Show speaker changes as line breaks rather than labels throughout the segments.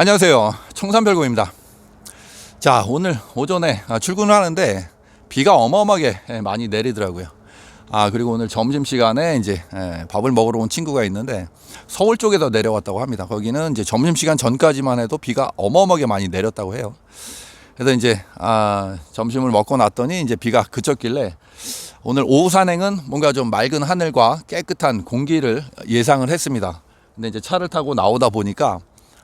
안녕하세요. 청산별고입니다. 자, 오늘 오전에 아, 출근을 하는데 비가 어마어마하게 예, 많이 내리더라고요. 아, 그리고 오늘 점심시간에 이제 예, 밥을 먹으러 온 친구가 있는데 서울 쪽에서 내려왔다고 합니다. 거기는 이제 점심시간 전까지만 해도 비가 어마어마하게 많이 내렸다고 해요. 그래서 이제 아, 점심을 먹고 났더니 이제 비가 그쳤길래 오늘 오후 산행은 뭔가 좀 맑은 하늘과 깨끗한 공기를 예상을 했습니다. 근데 이제 차를 타고 나오다 보니까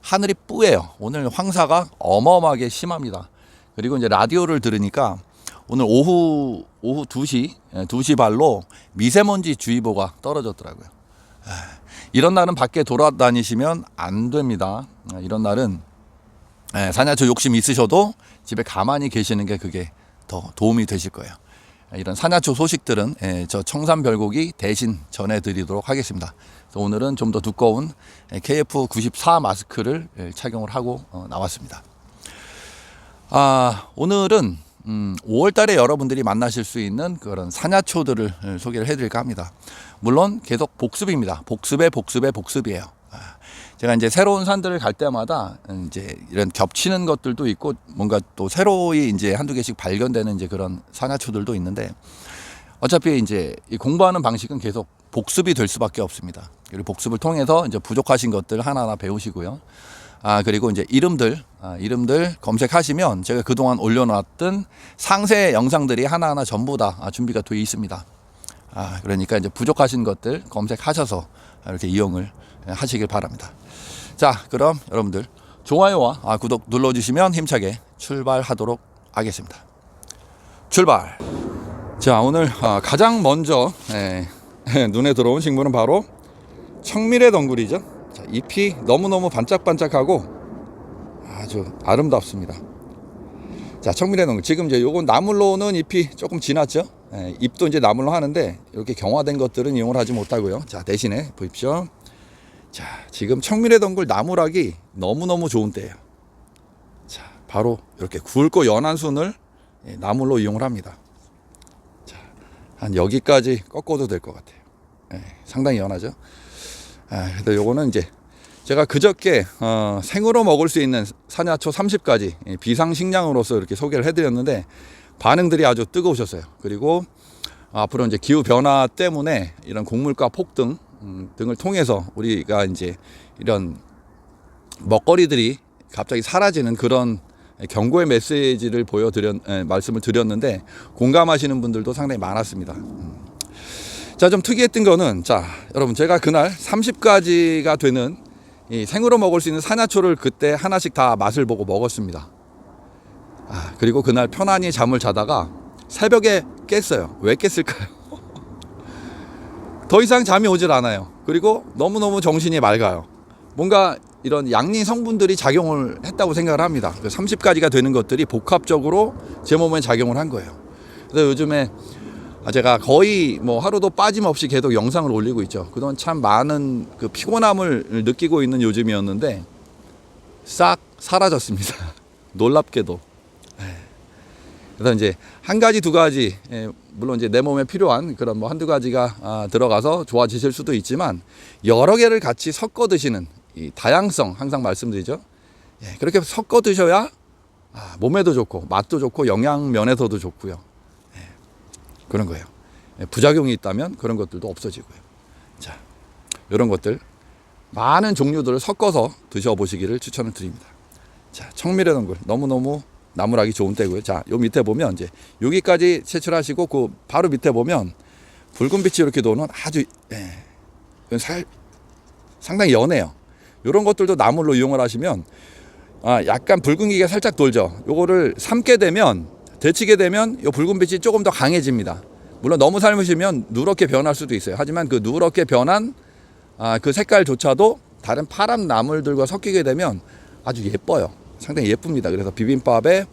하늘이 뿌예요. 오늘 황사가 어마어마하게 심합니다. 그리고 이제 라디오를 들으니까 오늘 오후 오후 2시 예, 2시 발로 미세먼지 주의보가 떨어졌더라고요. 에, 이런 날은 밖에 돌아다니시면 안 됩니다. 아, 이런 날은 예, 사냐초 욕심 있으셔도 집에 가만히 계시는 게 그게 더 도움이 되실 거예요. 이런 사냐초 소식들은 예, 저 청산별곡이 대신 전해드리도록 하겠습니다. 오늘은 좀 더 두꺼운 KF94 마스크를 예, 착용을 하고 어, 나왔습니다. 아, 오늘은 음, 5월 달에 여러분들이 만나실 수 있는 그런 사냐초들을 예, 소개를 해드릴까 합니다. 물론 계속 복습입니다. 복습의 복습의 복습이에요. 아, 제가 이제 새로운 산들을 갈 때마다 이제 이런 겹치는 것들도 있고 뭔가 또 새로이 이제 한두 개씩 발견되는 이제 그런 사냐초들도 있는데 어차피 이제 이 공부하는 방식은 계속 복습이 될 수밖에 없습니다. 그리고 복습을 통해서 이제 부족하신 것들 하나하나 배우시고요. 아 그리고 이제 이름들 아, 이름들 검색하시면 제가 그동안 올려놨던 상세 영상들이 하나하나 전부 다 아, 준비가 되어 있습니다. 아 그러니까 이제 부족하신 것들 검색하셔서 이렇게 이용을 하시길 바랍니다. 자 그럼 여러분들 좋아요와 아, 구독 눌러주시면 힘차게 출발하도록 하겠습니다. 출발. 자 오늘 아, 가장 먼저 예, 눈에 들어온 식물은 바로 청미래 덩굴이죠. 자, 잎이 너무너무 반짝반짝하고 아주 아름답습니다. 자, 청미래 덩굴. 지금 이제 요건 나물로는 잎이 조금 지났죠. 예, 잎도 이제 나물로 하는데 이렇게 경화된 것들은 이용을 하지 못하고요. 자, 대신에 보십시오. 자, 지금 청미래 덩굴 나무락이 너무너무 좋은 때예요. 자, 바로 이렇게 굵고 연한 순을 예, 나물로 이용을 합니다. 자, 한 여기까지 꺾어도 될 것 같아요. 예, 상당히 연하죠. 아, 그래서 요거는 이제 제가 그저께 어, 생으로 먹을 수 있는 사냐초 30가지 예, 비상식량으로서 이렇게 소개를 해드렸는데 반응들이 아주 뜨거우셨어요. 그리고 앞으로 이제 기후 변화 때문에 이런 곡물가 폭등 음, 등을 통해서 우리가 이제 이런 먹거리들이 갑자기 사라지는 그런 경고의 메시지를 보여드렸 에, 말씀을 드렸는데 공감하시는 분들도 상당히 많았습니다. 음. 자, 좀 특이했던 거는 자, 여러분 제가 그날 30가지가 되는 이 생으로 먹을 수 있는 사냐초를 그때 하나씩 다 맛을 보고 먹었습니다. 아, 그리고 그날 편안히 잠을 자다가 새벽에 깼어요. 왜 깼을까요? 더 이상 잠이 오질 않아요. 그리고 너무너무 정신이 맑아요. 뭔가 이런 양리 성분들이 작용을 했다고 생각을 합니다. 30가지가 되는 것들이 복합적으로 제 몸에 작용을 한 거예요. 그래서 요즘에 제가 거의 뭐 하루도 빠짐없이 계속 영상을 올리고 있죠. 그동안 참 많은 그 피곤함을 느끼고 있는 요즘이었는데 싹 사라졌습니다. 놀랍게도. 그래서 이제 한 가지 두 가지 예, 물론 이제 내 몸에 필요한 그런 뭐 한두 가지가 아, 들어가서 좋아지실 수도 있지만 여러 개를 같이 섞어 드시는 이 다양성 항상 말씀드리죠. 예, 그렇게 섞어 드셔야 아, 몸에도 좋고 맛도 좋고 영양 면에서도 좋고요. 예, 그런 거예요. 예, 부작용이 있다면 그런 것들도 없어지고요. 자, 이런 것들 많은 종류들을 섞어서 드셔보시기를 추천을 드립니다. 자, 청미래 덩굴 너무너무 나무라기 좋은 때고요. 자, 요 밑에 보면 이제 여기까지 채출하시고 그 바로 밑에 보면 붉은 빛이 이렇게 도는 아주 예, 살 상당히 연해요. 이런 것들도 나물로 이용을 하시면 아, 약간 붉은 기가 살짝 돌죠. 요거를 삶게 되면 데치게 되면 요 붉은 빛이 조금 더 강해집니다. 물론 너무 삶으시면 누렇게 변할 수도 있어요. 하지만 그 누렇게 변한 아, 그 색깔조차도 다른 파란 나물들과 섞이게 되면 아주 예뻐요. 상당히 예쁩니다. 그래서 비빔밥에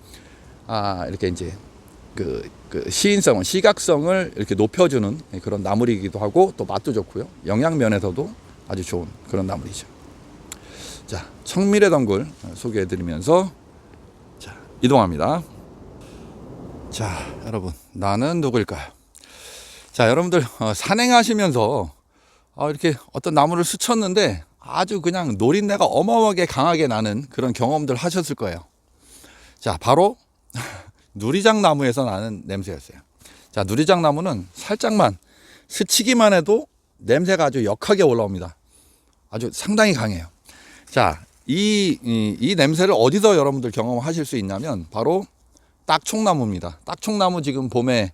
아 이렇게 이제 그, 그 시인성을 시각성을 이렇게 높여주는 그런 나물이기도 하고 또 맛도 좋고요. 영양 면에서도 아주 좋은 그런 나물이죠. 자 청미래 덩굴 소개해드리면서 자 이동합니다. 자 여러분 나는 누구일까요? 자 여러분들 어, 산행하시면서 어, 이렇게 어떤 나무를 스쳤는데 아주 그냥 노린내가 어마어마하게 강하게 나는 그런 경험들 하셨을 거예요. 자, 바로 누리장 나무에서 나는 냄새였어요. 자, 누리장 나무는 살짝만 스치기만 해도 냄새가 아주 역하게 올라옵니다. 아주 상당히 강해요. 자, 이, 이, 이 냄새를 어디서 여러분들 경험하실 수 있냐면 바로 딱총나무입니다. 딱총나무 지금 봄에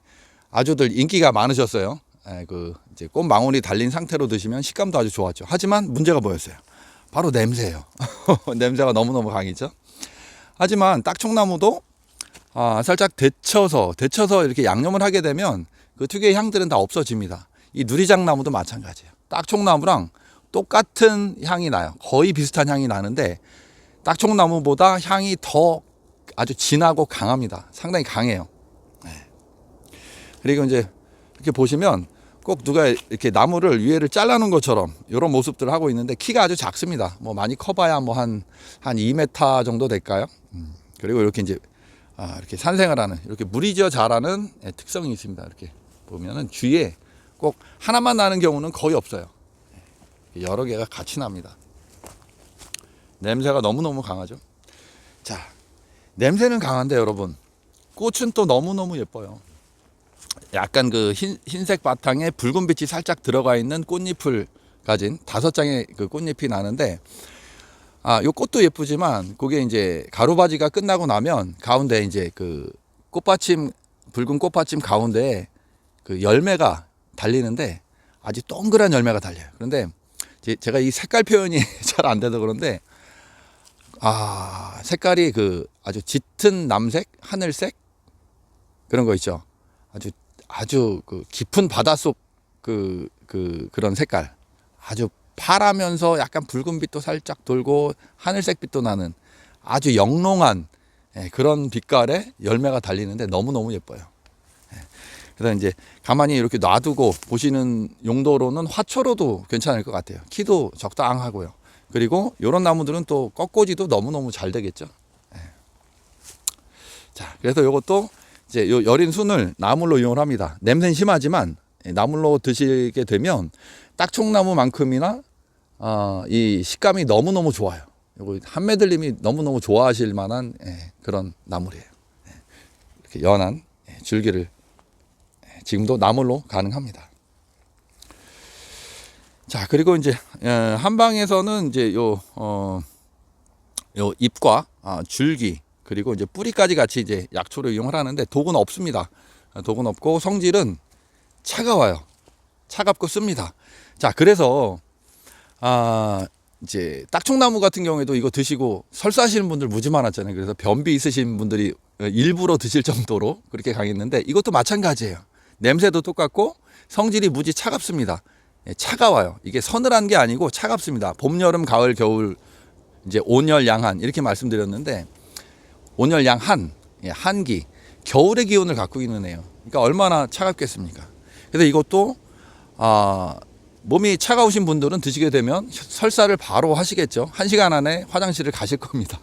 아주들 인기가 많으셨어요. 에, 그 이제 꽃망울이 달린 상태로 드시면 식감도 아주 좋았죠. 하지만 문제가 뭐였어요? 바로 냄새예요. 냄새가 너무너무 강했죠. 하지만 딱총나무도 아, 살짝 데쳐서 데쳐서 이렇게 양념을 하게 되면 그 특유의 향들은 다 없어집니다. 이 누리장 나무도 마찬가지예요. 딱총나무랑 똑같은 향이 나요. 거의 비슷한 향이 나는데 딱총나무보다 향이 더 아주 진하고 강합니다. 상당히 강해요. 네. 그리고 이제 이렇게 보시면 꼭 누가 이렇게 나무를 위에를 잘라놓은 것처럼 이런 모습들을 하고 있는데 키가 아주 작습니다. 뭐 많이 커봐야 뭐 한 한 2m 정도 될까요? 음. 그리고 이렇게 이제 아, 이렇게 산생을 하는 이렇게 물이 지어 자라는 예, 특성이 있습니다. 이렇게 보면은 주위에 꼭 하나만 나는 경우는 거의 없어요. 예, 여러 개가 같이 납니다. 냄새가 너무너무 강하죠. 자, 냄새는 강한데 여러분 꽃은 또 너무너무 예뻐요. 약간 그 흰, 흰색 바탕에 붉은 빛이 살짝 들어가 있는 꽃잎을 가진 다섯 장의 그 꽃잎이 나는데 아, 요 꽃도 예쁘지만 그게 이제 가루바지가 끝나고 나면 가운데 이제 그 꽃받침 붉은 꽃받침 가운데 그 열매가 달리는데 아주 동그란 열매가 달려요. 그런데 제- 제가 이 색깔 표현이 잘 안 돼서 그런데 아, 색깔이 그 아주 짙은 남색, 하늘색 그런 거 있죠. 아주 아주 그 깊은 바닷속 그, 그 그런 색깔. 아주 파라면서 약간 붉은 빛도 살짝 돌고 하늘색 빛도 나는 아주 영롱한 예, 그런 빛깔의 열매가 달리는데 너무너무 예뻐요. 예. 그래서 이제 가만히 이렇게 놔두고 보시는 용도로는 화초로도 괜찮을 것 같아요. 키도 적당하고요. 그리고 이런 나무들은 또 꺾꽂이도 너무너무 잘 되겠죠. 예. 자, 그래서 이것도 이제 요 여린 순을 나물로 이용을 합니다. 냄새는 심하지만 예, 나물로 드시게 되면 딱총나무만큼이나 어, 이 식감이 너무너무 좋아요. 요거 한매들님이 너무너무 좋아하실 만한 예, 그런 나물이에요. 예, 이렇게 연한 예, 줄기를 예, 지금도 나물로 가능합니다. 자 그리고 이제 예, 한방에서는 이제 요 어, 요 잎과 아, 줄기 그리고 이제 뿌리까지 같이 이제 약초로 이용을 하는데 독은 없습니다. 아, 독은 없고 성질은 차가워요. 차갑고 씁니다. 자 그래서 아 이제 딱총나무 같은 경우에도 이거 드시고 설사하시는 분들 무지 많았잖아요. 그래서 변비 있으신 분들이 일부러 드실 정도로 그렇게 강했는데 이것도 마찬가지예요. 냄새도 똑같고 성질이 무지 차갑습니다. 예, 차가워요. 이게 서늘한 게 아니고 차갑습니다. 봄, 여름, 가을, 겨울 이제 온열, 양한 이렇게 말씀드렸는데 온열, 양한, 예, 한기, 겨울의 기온을 갖고 있는 애요. 그러니까 얼마나 차갑겠습니까? 그래서 이것도 아 몸이 차가우신 분들은 드시게 되면 설사를 바로 하시겠죠. 한 시간 안에 화장실을 가실 겁니다.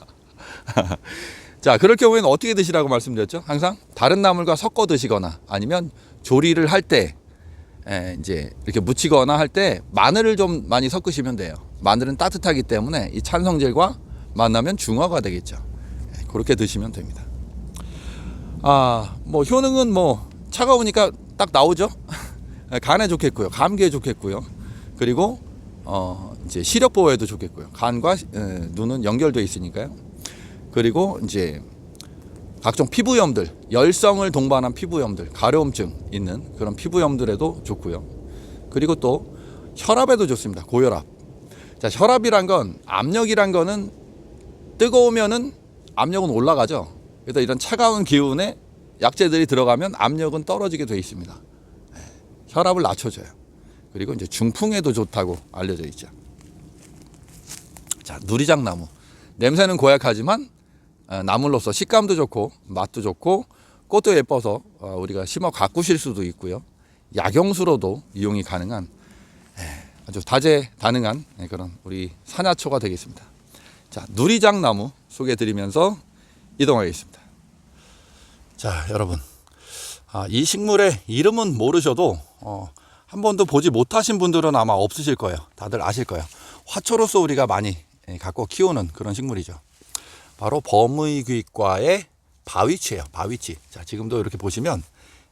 자, 그럴 경우에는 어떻게 드시라고 말씀드렸죠? 항상 다른 나물과 섞어 드시거나 아니면 조리를 할 때 이제 이렇게 무치거나 할 때 마늘을 좀 많이 섞으시면 돼요. 마늘은 따뜻하기 때문에 이 찬성질과 만나면 중화가 되겠죠. 예, 그렇게 드시면 됩니다. 아, 뭐 효능은 뭐 차가우니까 딱 나오죠. 간에 좋겠고요. 감기에 좋겠고요. 그리고 어 이제 시력 보호에도 좋겠고요. 간과 에, 눈은 연결되어 있으니까요. 그리고 이제 각종 피부염들, 열성을 동반한 피부염들, 가려움증 있는 그런 피부염들에도 좋고요. 그리고 또 혈압에도 좋습니다. 고혈압. 자, 혈압이란 건 압력이란 거는 뜨거우면은 압력은 올라가죠. 그래서 이런 차가운 기운에 약재들이 들어가면 압력은 떨어지게 돼 있습니다. 예, 혈압을 낮춰줘요. 그리고 이제 중풍에도 좋다고 알려져 있죠. 자, 누리장 나무. 냄새는 고약하지만 어, 나물로서 식감도 좋고 맛도 좋고 꽃도 예뻐서 어, 우리가 심어 가꾸실 수도 있고요. 약용수로도 이용이 가능한 예, 아주 다재다능한 예, 그런 우리 산야초가 되겠습니다. 자, 누리장 나무 소개해 드리면서 이동하겠습니다. 자, 여러분. 아, 이 식물의 이름은 모르셔도 어, 한 번도 보지 못하신 분들은 아마 없으실 거예요. 다들 아실 거예요. 화초로서 우리가 많이 예, 갖고 키우는 그런 식물이죠. 바로 범의귀과의 바위치예요. 바위치. 자, 지금도 이렇게 보시면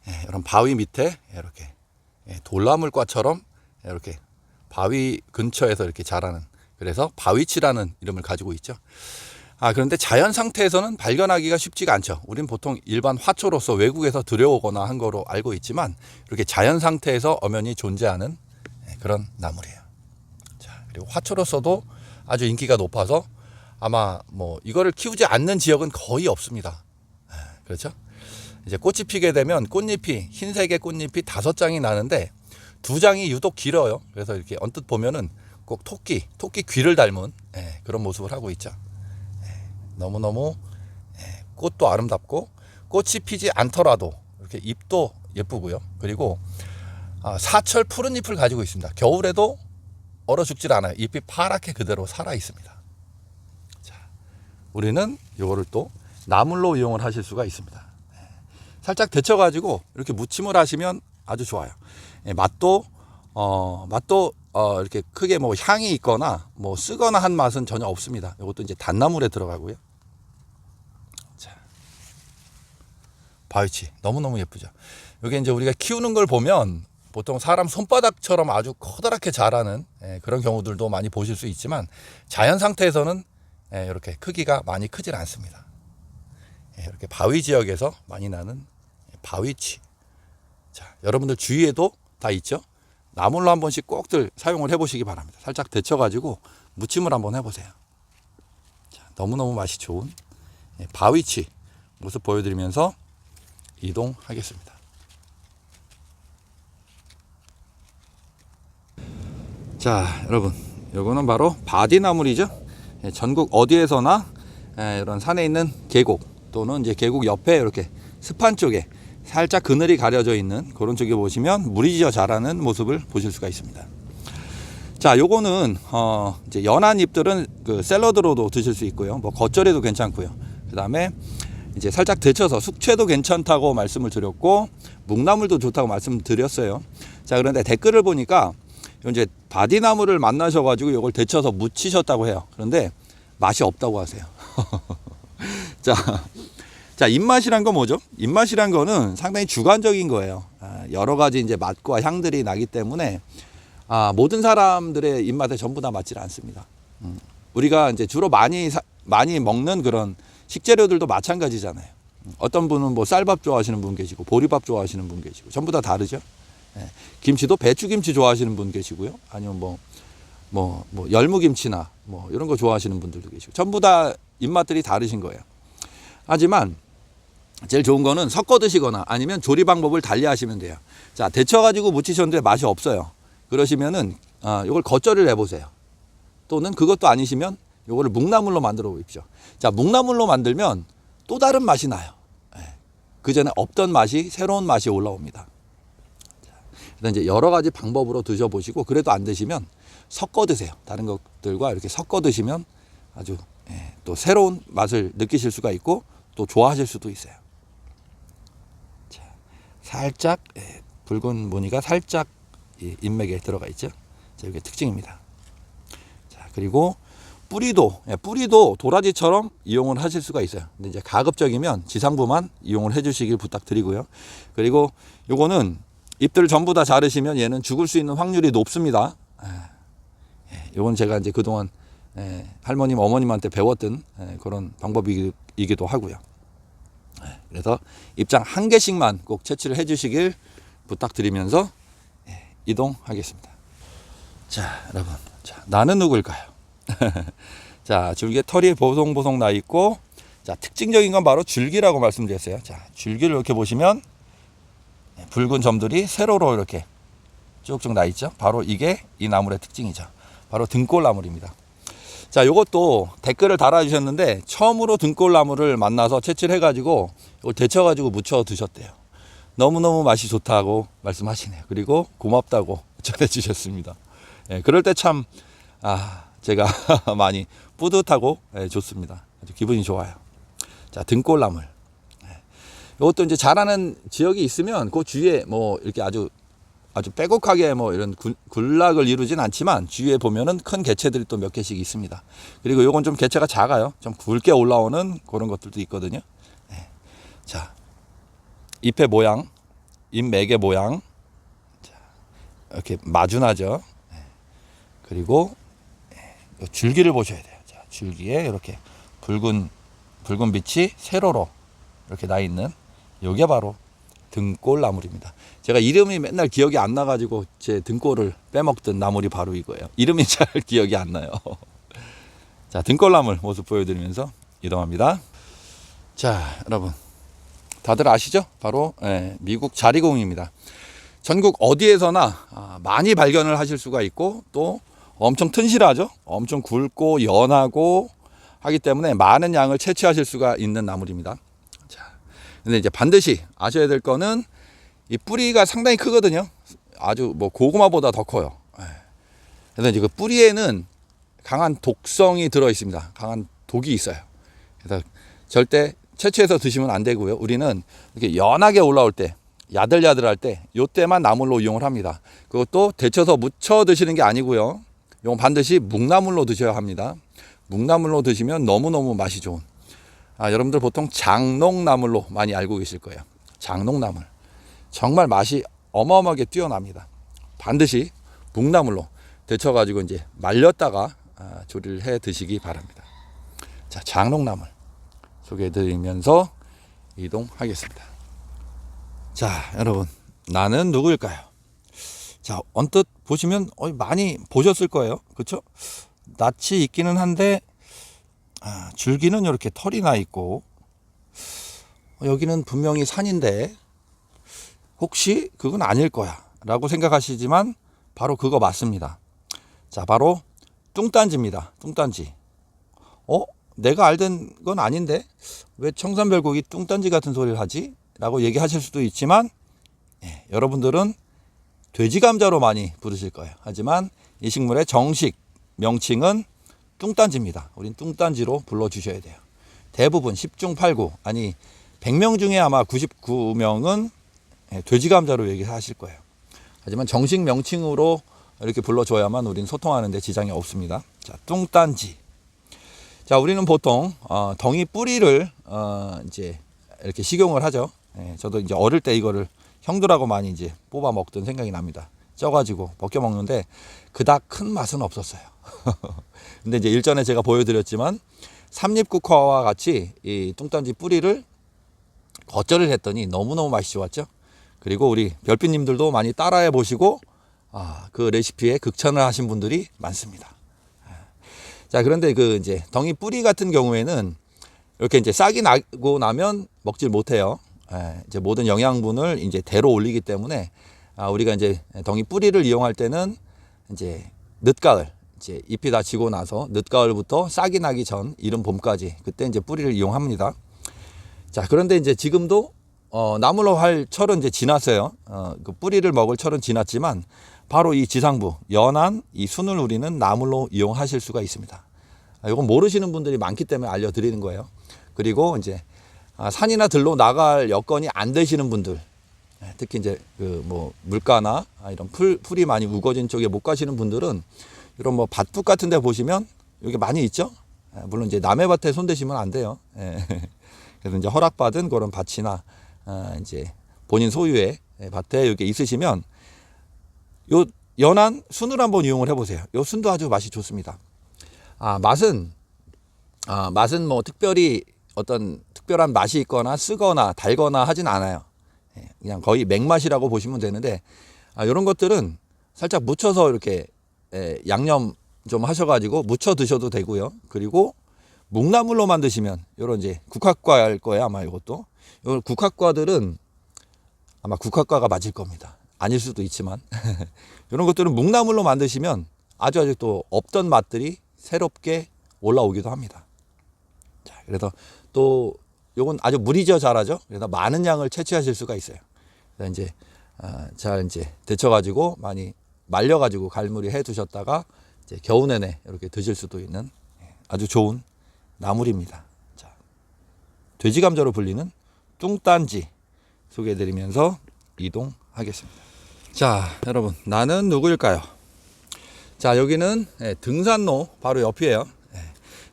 예, 이런 바위 밑에 이렇게 예, 돌나물과처럼 이렇게 바위 근처에서 이렇게 자라는 그래서 바위치라는 이름을 가지고 있죠. 아, 그런데 자연 상태에서는 발견하기가 쉽지가 않죠. 우린 보통 일반 화초로서 외국에서 들여오거나 한 거로 알고 있지만 이렇게 자연 상태에서 엄연히 존재하는 예, 그런 나물이에요. 자, 그리고 화초로서도 아주 인기가 높아서 아마 뭐 이거를 키우지 않는 지역은 거의 없습니다. 예, 그렇죠? 이제 꽃이 피게 되면 꽃잎이 흰색의 꽃잎이 다섯 장이 나는데 두 장이 유독 길어요. 그래서 이렇게 언뜻 보면은 꼭 토끼, 토끼 귀를 닮은 예, 그런 모습을 하고 있죠. 예, 너무너무 예, 꽃도 아름답고 꽃이 피지 않더라도 이렇게 잎도 예쁘고요. 그리고 아, 사철 푸른 잎을 가지고 있습니다. 겨울에도 얼어 죽질 않아요. 잎이 파랗게 그대로 살아 있습니다. 자, 우리는 이거를 또 나물로 이용을 하실 수가 있습니다. 예, 살짝 데쳐가지고 이렇게 무침을 하시면 아주 좋아요. 예, 맛도 어 맛도 어 이렇게 크게 뭐 향이 있거나 뭐 쓰거나 한 맛은 전혀 없습니다. 이것도 이제 단나물에 들어가고요. 자, 바위치 너무 너무 예쁘죠. 여기 이제 우리가 키우는 걸 보면 보통 사람 손바닥처럼 아주 커다랗게 자라는 예, 그런 경우들도 많이 보실 수 있지만 자연 상태에서는 예, 이렇게 크기가 많이 크질 않습니다. 예, 이렇게 바위 지역에서 많이 나는 바위치. 자, 여러분들 주위에도 다 있죠? 나물로 한 번씩 꼭들 사용을 해보시기 바랍니다. 살짝 데쳐가지고 무침을 한번 해보세요. 자, 너무너무 맛이 좋은 예, 바위치 모습 보여드리면서 이동하겠습니다. 자, 여러분, 요거는 바로 바디나물이죠. 예, 전국 어디에서나 예, 이런 산에 있는 계곡 또는 이제 계곡 옆에 이렇게 습한 쪽에 살짝 그늘이 가려져 있는 그런 쪽에 보시면 물이 지어 자라는 모습을 보실 수가 있습니다. 자, 요거는 어 이제 연한 잎들은 그 샐러드로도 드실 수 있고요. 뭐 겉절이도 괜찮고요. 그다음에 이제 살짝 데쳐서 숙취도 괜찮다고 말씀을 드렸고 묵나물도 좋다고 말씀드렸어요. 자, 그런데 댓글을 보니까 이제 바디나무를 만나셔 가지고 이걸 데쳐서 무치셨다고 해요. 그런데 맛이 없다고 하세요. 자, 자 입맛이란 건 뭐죠? 입맛이란 거는 상당히 주관적인 거예요. 아, 여러 가지 이제 맛과 향들이 나기 때문에 아, 모든 사람들의 입맛에 전부 다 맞질 않습니다. 음, 우리가 이제 주로 많이 사, 많이 먹는 그런 식재료들도 마찬가지잖아요. 음, 어떤 분은 뭐 쌀밥 좋아하시는 분 계시고 보리밥 좋아하시는 분 계시고 전부 다 다르죠. 예, 김치도 배추김치 좋아하시는 분 계시고요. 아니면 뭐, 뭐, 뭐, 열무김치나 뭐, 이런 거 좋아하시는 분들도 계시고. 전부 다 입맛들이 다르신 거예요. 하지만, 제일 좋은 거는 섞어 드시거나 아니면 조리 방법을 달리 하시면 돼요. 자, 데쳐 가지고 무치셨는데 맛이 없어요. 그러시면은, 아, 요걸 겉절이를 해보세요. 또는 그것도 아니시면 요거를 묵나물로 만들어 보십시오. 자, 묵나물로 만들면 또 다른 맛이 나요. 그 전에 없던 맛이 새로운 맛이 올라옵니다. 그래서 이제 여러 가지 방법으로 드셔보시고 그래도 안 드시면 섞어 드세요. 다른 것들과 이렇게 섞어 드시면 아주 예, 또 새로운 맛을 느끼실 수가 있고 또 좋아하실 수도 있어요. 자, 살짝 예, 붉은 무늬가 살짝 이 인맥에 들어가 있죠. 자, 이게 특징입니다. 자, 그리고 뿌리도 예, 뿌리도 도라지처럼 이용을 하실 수가 있어요. 근데 이제 가급적이면 지상부만 이용을 해주시길 부탁드리고요. 그리고 요거는 잎들 전부 다 자르시면 얘는 죽을 수 있는 확률이 높습니다. 예, 요건 제가 이제 그동안 예, 할머님, 어머님한테 배웠던 예, 그런 방법이기도 하고요. 예, 그래서 입장 한 개씩만 꼭 채취를 해주시길 부탁드리면서 예, 이동하겠습니다. 자, 여러분, 자, 나는 누구일까요? 자, 줄기에 털이 보송보송 나 있고, 자, 특징적인 건 바로 줄기라고 말씀드렸어요. 자, 줄기를 이렇게 보시면 붉은 점들이 세로로 이렇게 쭉쭉 나 있죠. 바로 이게 이 나물의 특징이죠. 바로 등골 나물입니다. 자, 요것도 댓글을 달아주셨는데 처음으로 등골나물을 만나서 채취를 해가지고 데쳐가지고 무쳐 드셨대요. 너무너무 맛이 좋다고 말씀하시네요. 그리고 고맙다고 전해주셨습니다. 예, 그럴 때 참, 아, 제가 많이 뿌듯하고 예, 좋습니다. 아주 기분이 좋아요. 자, 등골나물. 이것도 이제 자라는 지역이 있으면 그 주위에 뭐 이렇게 아주 아주 빼곡하게 뭐 이런 굴- 군락을 이루진 않지만 주위에 보면은 큰 개체들이 또 몇 개씩 있습니다. 그리고 요건 좀 개체가 작아요. 좀 굵게 올라오는 그런 것들도 있거든요. 네. 자, 잎의 모양, 잎 맥의 모양, 자, 이렇게 마주나죠. 네. 그리고 네, 요 줄기를 보셔야 돼요. 자, 줄기에 이렇게 붉은 붉은 빛이 세로로 이렇게 나 있는 요게 바로 등골 나물입니다. 제가 이름이 맨날 기억이 안 나가지고 제 등골을 빼먹던 나물이 바로 이거예요. 이름이 잘 기억이 안 나요. 자, 등골 나물 모습 보여드리면서 이동합니다. 자, 여러분. 다들 아시죠? 바로 예, 미국 자리공입니다. 전국 어디에서나 아, 많이 발견을 하실 수가 있고 또 엄청 튼실하죠. 엄청 굵고 연하고 하기 때문에 많은 양을 채취하실 수가 있는 나물입니다. 자, 근데 이제 반드시 아셔야 될 거는 이 뿌리가 상당히 크거든요. 아주 뭐 고구마보다 더 커요. 예. 그래서 이제 그 뿌리에는 강한 독성이 들어 있습니다. 강한 독이 있어요. 그래서 절대 채취해서 드시면 안 되고요. 우리는 이렇게 연하게 올라올 때, 야들야들할 때, 요때만 나물로 이용을 합니다. 그것도 데쳐서 무쳐 드시는 게 아니고요. 이건 반드시 묵나물로 드셔야 합니다. 묵나물로 드시면 너무너무 맛이 좋은. 아, 여러분들 보통 장롱나물로 많이 알고 계실 거예요. 장롱나물. 정말 맛이 어마어마하게 뛰어납니다. 반드시 묵나물로 데쳐가지고 이제 말렸다가 아, 조리를 해 드시기 바랍니다. 자, 장롱나물 소개해 드리면서 이동하겠습니다. 자, 여러분. 나는 누구일까요? 자, 언뜻 보시면 어, 많이 보셨을 거예요. 그렇죠? 낯이 있기는 한데 아, 줄기는 이렇게 털이 나 있고 어, 여기는 분명히 산인데 혹시 그건 아닐 거야 라고 생각하시지만 바로 그거 맞습니다. 자, 바로 뚱딴지입니다. 뚱딴지. 어? 내가 알던 건 아닌데 왜 청산별곡이 뚱딴지 같은 소리를 하지? 라고 얘기하실 수도 있지만 예, 여러분들은 돼지 감자로 많이 부르실 거예요. 하지만 이 식물의 정식 명칭은 뚱딴지입니다. 우린 뚱딴지로 불러주셔야 돼요. 대부분 10중 8구 아니 100명 중에 아마 99명은 예, 돼지 감자로 얘기하실 거예요. 하지만 정식 명칭으로 이렇게 불러줘야만 우리는 소통하는데 지장이 없습니다. 자, 뚱딴지. 자, 우리는 보통 어, 덩이 뿌리를 어, 이제 이렇게 식용을 하죠. 예, 저도 이제 어릴 때 이거를 형들하고 많이 이제 뽑아 먹던 생각이 납니다. 쪄가지고 벗겨 먹는데 그닥 큰 맛은 없었어요. 근데 이제 일전에 제가 보여드렸지만 삼립국화와 같이 이 뚱딴지 뿌리를 겉절을 했더니 너무너무 맛이 좋았죠. 그리고 우리 별빛님들도 많이 따라해 보시고 아, 그 레시피에 극찬을 하신 분들이 많습니다. 자, 그런데 그 이제 덩이 뿌리 같은 경우에는 이렇게 이제 싹이 나고 나면 먹질 못해요. 예, 이제 모든 영양분을 이제 대로 올리기 때문에 아, 우리가 이제 덩이 뿌리를 이용할 때는 이제 늦가을 이제 잎이 다 지고 나서 늦가을부터 싹이 나기 전 이른 봄까지 그때 이제 뿌리를 이용합니다. 자, 그런데 이제 지금도 어, 나물로 할 철은 이제 지났어요. 어, 그 뿌리를 먹을 철은 지났지만 바로 이 지상부 연한 이 순을 우리는 나물로 이용하실 수가 있습니다. 아, 이건 모르시는 분들이 많기 때문에 알려드리는 거예요. 그리고 이제 아, 산이나 들로 나갈 여건이 안 되시는 분들, 예, 특히 이제 그 뭐 물가나 아, 이런 풀 풀이 많이 우거진 쪽에 못 가시는 분들은 이런 뭐 밭둑 같은 데 보시면 여기 많이 있죠. 예, 물론 이제 남의 밭에 손 대시면 안 돼요. 예. 그래서 이제 허락받은 그런 밭이나 아, 이제 본인 소유의 예, 밭에 이렇게 있으시면 요 연한 순을 한번 이용을 해보세요. 요 순도 아주 맛이 좋습니다. 아 맛은 아 맛은 뭐 특별히 어떤 특별한 맛이 있거나 쓰거나 달거나 하진 않아요. 예, 그냥 거의 맥맛이라고 보시면 되는데 아 이런 것들은 살짝 묻혀서 이렇게 예, 양념 좀 하셔가지고 무쳐 드셔도 되고요. 그리고 묵나물로 만드시면 요런 이제 국화과일 거예요 아마 이것도. 요 국화과들은 아마 국화과가 맞을 겁니다. 아닐 수도 있지만 이런 것들은 묵나물로 만드시면 아주 아주 또 없던 맛들이 새롭게 올라오기도 합니다. 자, 그래서 또 요건 아주 무리져 자라죠. 그래서 많은 양을 채취하실 수가 있어요. 그래서 이제 아, 잘 이제 데쳐가지고 많이 말려가지고 갈무리 해 두셨다가 이제 겨우 내내 이렇게 드실 수도 있는 예, 아주 좋은 나물입니다. 자, 돼지 감자로 불리는 뚱딴지 소개해드리면서 이동하겠습니다. 자, 여러분, 나는 누구일까요? 자, 여기는 예, 등산로 바로 옆이에요. 예,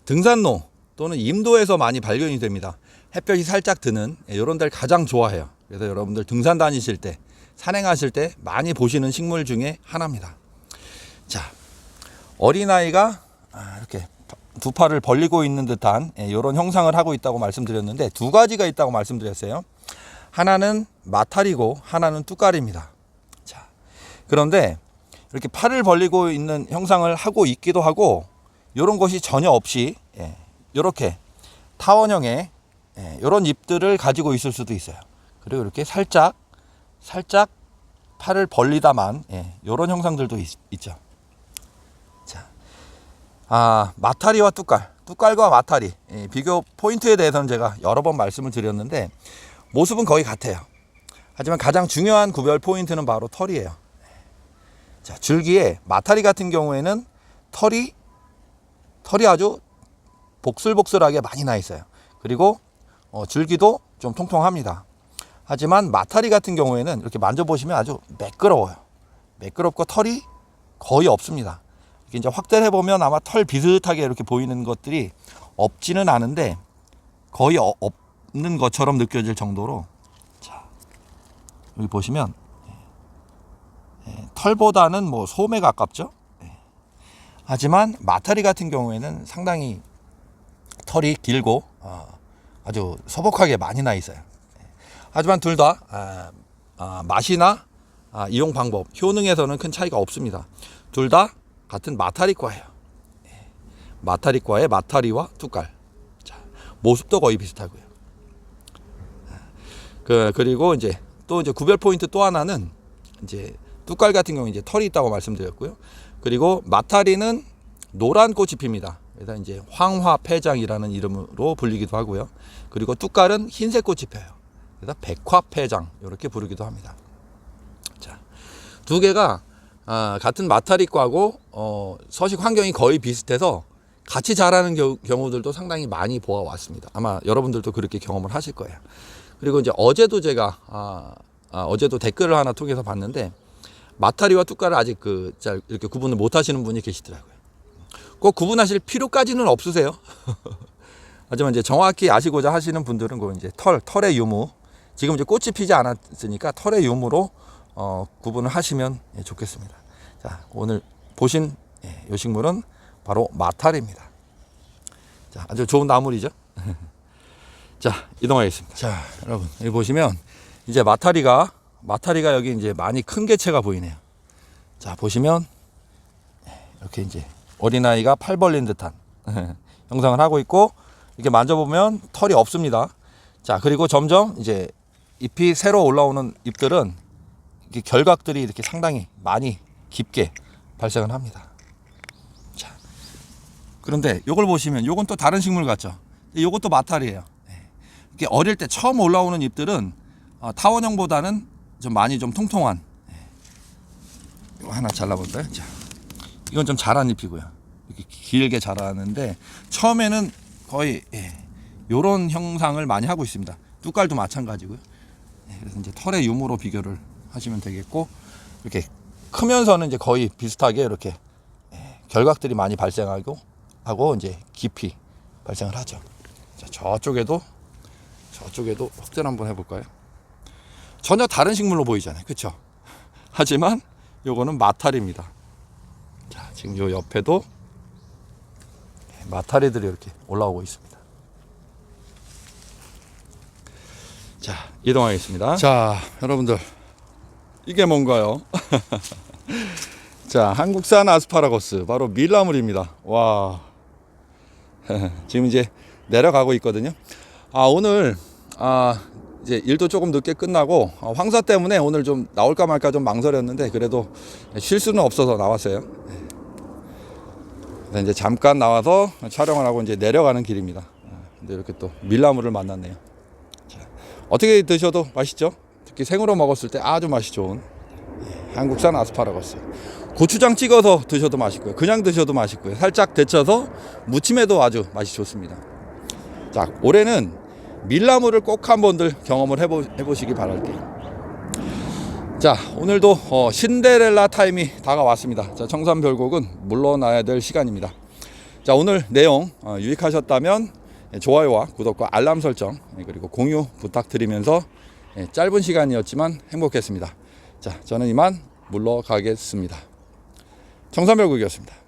등산로 또는 임도에서 많이 발견이 됩니다. 햇볕이 살짝 드는 이런 데를 가장 좋아해요. 그래서 여러분들 등산 다니실 때, 산행하실 때 많이 보시는 식물 중에 하나입니다. 자, 어린아이가 아, 이렇게 두 팔을 벌리고 있는 듯한 이런 형상을 하고 있다고 말씀드렸는데 두 가지가 있다고 말씀드렸어요. 하나는 마탈이고 하나는 뚜까리입니다. 자, 그런데 이렇게 팔을 벌리고 있는 형상을 하고 있기도 하고 이런 것이 전혀 없이 예, 이렇게 타원형의 예, 이런 잎들을 가지고 있을 수도 있어요. 그리고 이렇게 살짝 살짝 팔을 벌리다만 예, 이런 형상들도 있, 있죠. 자, 아 마타리와 뚜깔, 뚜깔과 마타리 예, 비교 포인트에 대해서는 제가 여러 번 말씀을 드렸는데 모습은 거의 같아요. 하지만 가장 중요한 구별 포인트는 바로 털이에요. 자, 줄기에 마타리 같은 경우에는 털이 털이 아주 복슬복슬하게 많이 나 있어요. 그리고 어, 줄기도 좀 통통합니다. 하지만 마타리 같은 경우에는 이렇게 만져보시면 아주 매끄러워요. 매끄럽고 털이 거의 없습니다. 이렇게 이제 확대를 해보면 아마 털 비슷하게 이렇게 보이는 것들이 없지는 않은데 거의 어- 없는 것처럼 느껴질 정도로 자 여기 보시면 예, 털보다는 뭐 솜에 가깝죠. 예. 하지만 마타리 같은 경우에는 상당히 털이 길고 어, 아주 소복하게 많이 나 있어요. 예. 하지만 둘다 아, 아, 맛이나 아, 이용 방법, 효능에서는 큰 차이가 없습니다. 둘 다 같은 마타리과예요. 예. 마타리과의 마타리와 뚜깔. 자, 모습도 거의 비슷하고요. 아, 그 그리고 이제 또 이제 구별 포인트 또 하나는 이제 뚜깔 같은 경우 이제 털이 있다고 말씀드렸고요. 그리고 마타리는 노란 꽃이 핍니다. 그래서 이제 황화폐장이라는 이름으로 불리기도 하고요. 그리고 뚜깔은 흰색 꽃이 펴요. 그래서 백화폐장 이렇게 부르기도 합니다. 자, 두 개가 아, 같은 마타리과고 어, 서식 환경이 거의 비슷해서 같이 자라는 겨- 경우들도 상당히 많이 보아왔습니다. 아마 여러분들도 그렇게 경험을 하실 거예요. 그리고 이제 어제도 제가 아, 아, 어제도 댓글을 하나 통해서 봤는데 마타리와 뚜까를 아직 그 잘 이렇게 구분을 못 하시는 분이 계시더라고요. 꼭 구분하실 필요까지는 없으세요. 하지만 이제 정확히 아시고자 하시는 분들은 그 이제 털, 털의 유무. 지금 이제 꽃이 피지 않았으니까 털의 유무로 어, 구분을 하시면 예, 좋겠습니다. 자, 오늘 보신 예, 이 식물은 바로 마타리입니다. 자, 아주 좋은 나물이죠. 자, 이동하겠습니다. 자, 여러분, 여기 보시면 이제 마타리가 마타리가 여기 이제 많이 큰 개체가 보이네요. 자, 보시면 이렇게 이제 어린아이가 팔 벌린 듯한 형상을 하고 있고 이렇게 만져보면 털이 없습니다. 자, 그리고 점점 이제 잎이 새로 올라오는 잎들은 이렇게 결각들이 이렇게 상당히 많이 깊게 발생을 합니다. 자, 그런데 요걸 보시면 요건 또 다른 식물 같죠? 요것도 마탈이에요. 네. 이렇게 어릴 때 처음 올라오는 잎들은 어, 타원형보다는 좀 많이 좀 통통한 예. 이거 하나 잘라볼까요? 자, 이건 좀 자란 잎이고요. 이렇게 길게 자라는데 처음에는 거의 예, 요런 형상을 많이 하고 있습니다. 뚜깔도 마찬가지고요. 예, 그래서 이제 털의 유무로 비교를 하시면 되겠고 이렇게 크면서는 이제 거의 비슷하게 이렇게 예, 결각들이 많이 발생하고 하고 이제 깊이 발생을 하죠. 자, 저쪽에도 저쪽에도 확대를 한번 해볼까요? 전혀 다른 식물로 보이잖아요. 그렇죠? 하지만 요거는 마탈입니다. 자, 지금 요 옆에도 마타리들이 이렇게 올라오고 있습니다. 자, 이동하겠습니다. 자, 여러분들. 이게 뭔가요? 자, 한국산 아스파라거스. 바로 밀나물입니다. 와. 지금 이제 내려가고 있거든요. 아, 오늘, 아, 이제 일도 조금 늦게 끝나고, 어, 황사 때문에 오늘 좀 나올까 말까 좀 망설였는데, 그래도 쉴 수는 없어서 나왔어요. 그래서 이제 잠깐 나와서 촬영을 하고 이제 내려가는 길입니다. 아, 근데 이렇게 또 밀나물을 만났네요. 자, 어떻게 드셔도 맛있죠? 특히 생으로 먹었을 때 아주 맛이 좋은 예, 한국산 아스파라거스. 고추장 찍어서 드셔도 맛있고요. 그냥 드셔도 맛있고요. 살짝 데쳐서 무침에도 아주 맛이 좋습니다. 자, 올해는 밀나물을 꼭 한번들 경험을 해보, 해보시기 바랄게요. 자 오늘도 어, 신데렐라 타임이 다가왔습니다. 자 청산별곡은 물러나야 될 시간입니다. 자 오늘 내용 어, 유익하셨다면 예, 좋아요와 구독과 알람 설정 예, 그리고 공유 부탁드리면서 예, 짧은 시간이었지만 행복했습니다. 자 저는 이만 물러가겠습니다. 청산별곡이었습니다.